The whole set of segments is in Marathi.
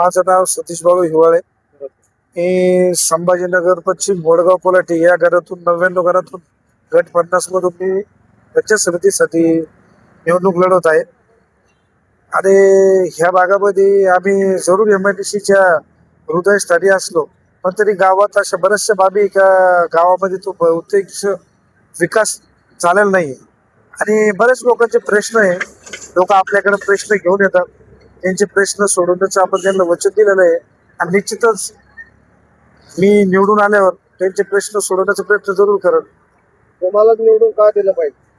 माझं नाव सतीश बाळू हिवाळे. मी संभाजीनगर पश्चिम बोडगाव कोलाटी या घरातून नव्याण्णव घरातून गट पन्नास मधून मी पंचायत समितीसाठी निवडणूक लढवत आहे. आणि ह्या भागामध्ये आम्ही जरूर एम आय डी सीच्या हृदयस्थानी असलो पण तरी गावात अशा बऱ्याचशा बाबी का गावामध्ये तो बहुतेक विकास झालेला नाही आणि बरेच लोकांचे प्रश्न आहे लोक आपल्याकडे प्रश्न घेऊन येतात. त्यांचे प्रश्न सोडवण्याचं आपण त्यांना वचन दिलेलं आहे. आणि निश्चितच मी निवडून आल्यावर त्यांचे प्रश्न सोडवण्याचा प्रयत्न जरूर करेन. तुम्हालाच निवडून का दिलं पाहिजे?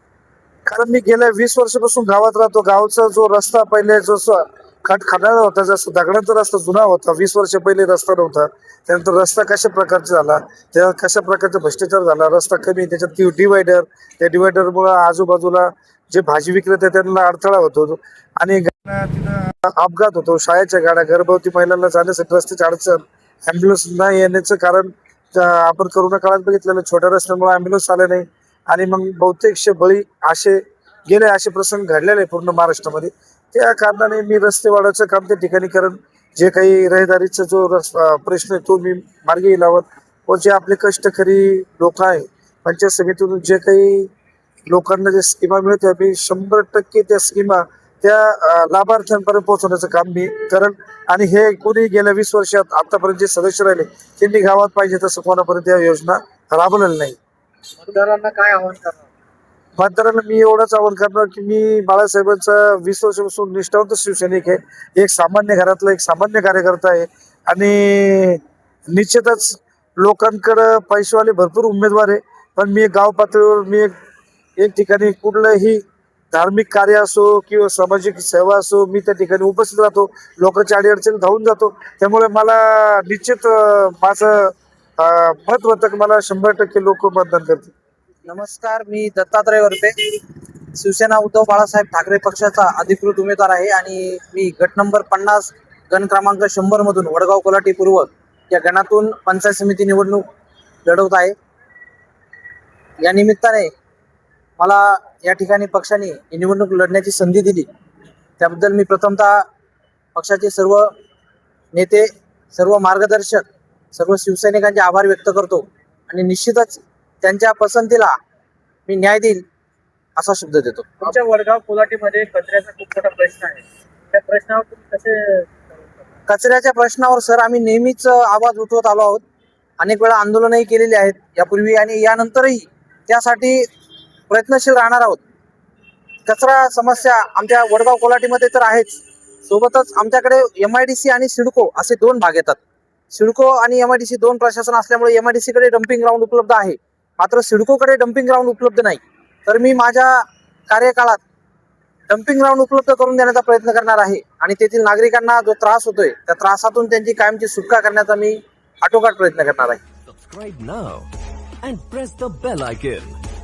कारण मी गेल्या वीस वर्षापासून गावात राहतो. गावचा जो रस्ता पहिले जो स- खट खणाला होता जसं दगडांचा रस्ता जुना होता वीस वर्ष पहिले रस्ता नव्हता. त्यानंतर रस्ता कशा प्रकारचा झाला? त्या कशा प्रकारचा भ्रष्टाचार झाला? रस्ता कमी त्याच्यात डिवायडर त्या डिवायडरमुळे आजूबाजूला जे भाजी विक्रेते त्यांना अडथळा होतो. आणि तिथं अपघात होतो. शाळेच्या गाड्या गर्भवती महिलांना जाण्यासाठी रस्त्याची अडचण ॲम्ब्युलन्स न येण्याचं कारण आपण करोना काळात बघितलेलं छोट्या रस्त्यामुळे ॲम्ब्युलन्स आले नाही. आणि मग बहुतेकशे बळी असे गेले असे प्रसंग घडलेले आहे पूर्ण महाराष्ट्रामध्ये. त्या कारणाने मी रस्ते वाढवायचं काम त्या ठिकाणी करण जे काही रहदारीचा जो प्रश्न आहे तो मी मार्गी लावत व जे आपले कष्टकरी लोक आहे पंचायत समितीतून जे काही लोकांना जे स्कीमा मिळते मी शंभर टक्के त्या स्कीमा त्या लाभार्थ्यांपर्यंत पोहोचवण्याचं काम मी करण आणि हे कोणी गेल्या वीस वर्षात आतापर्यंत जे सदस्य राहिले त्यांनी गावात पाहिजे तसं कोणापर्यंत या योजना राबवलेल्या नाही. मतदारांना काय आव्हान करणार? मतदारांना मी एवढंच आवाहन करणार की मी बाळासाहेबांचा वीस वर्षापासून निष्ठावंत शिवसैनिक आहे. एक सामान्य घरातला एक सामान्य कार्यकर्ता आहे. आणि निश्चितच लोकांकडं पैसेवाले भरपूर उमेदवार आहे. पण मी गाव पातळीवर मी एक एक ठिकाणी कुठलंही धार्मिक कार्य असो किंवा सामाजिक सेवा असो मी त्या ठिकाणी उपस्थित राहतो. लोकांच्या अडीअडचणी धावून जातो. त्यामुळे मला निश्चित माझं मत होतं की मला शंभर टक्के लोक मतदान करतील. नमस्कार मी दत्तात्रय वरपे. शिवसेना उद्धव बाळासाहेब ठाकरे पक्षाचा अधिकृत उमेदवार आहे आणि मी गट नंबर पन्नास गण क्रमांक शंभर मधून वडगाव कोल्हाटी पूर्व या गणातून पंचायत समिती निवडणूक लढवत आहे. या निमित्ताने मला या ठिकाणी पक्षाने ही निवडणूक लढण्याची संधी दिली. त्याबद्दल मी प्रथमतः पक्षाचे सर्व नेते सर्व मार्गदर्शक सर्व शिवसैनिकांचे आभार व्यक्त करतो आणि निश्चितच त्यांच्या पसंतीला मी न्याय देईल असा शब्द देतो. तुमच्या वडगाव कोल्हाटीमध्ये कचऱ्याचा खूप मोठा प्रश्न आहे. त्या प्रश्नावर तुम्ही कसे कचऱ्याच्या प्रश्नावर सर आम्ही नेहमीच आवाज उठवत आलो आहोत. अनेक वेळा आंदोलनही केलेली आहेत. यापूर्वी आणि यानंतरही त्यासाठी प्रयत्नशील राहणार आहोत. कचरा समस्या आमच्या वडगाव कोल्हाटीमध्ये तर आहेच. सोबतच आमच्याकडे एम आय डी सी आणि सिडको असे दोन भाग येतात. सिडको आणि एम आय डी सी दोन प्रशासन असल्यामुळे एम आय डी सीकडे डम्पिंग ग्राउंड उपलब्ध आहे. मात्र सिडकोकडे डम्पिंग ग्राउंड उपलब्ध नाही. तर मी माझ्या कार्यकाळात डम्पिंग ग्राउंड उपलब्ध करून देण्याचा प्रयत्न करणार आहे. आणि तेथील नागरिकांना जो त्रास होतोय त्या त्रासातून त्यांची कायमची सुटका करण्याचा मी आटोकाट प्रयत्न करणार आहे.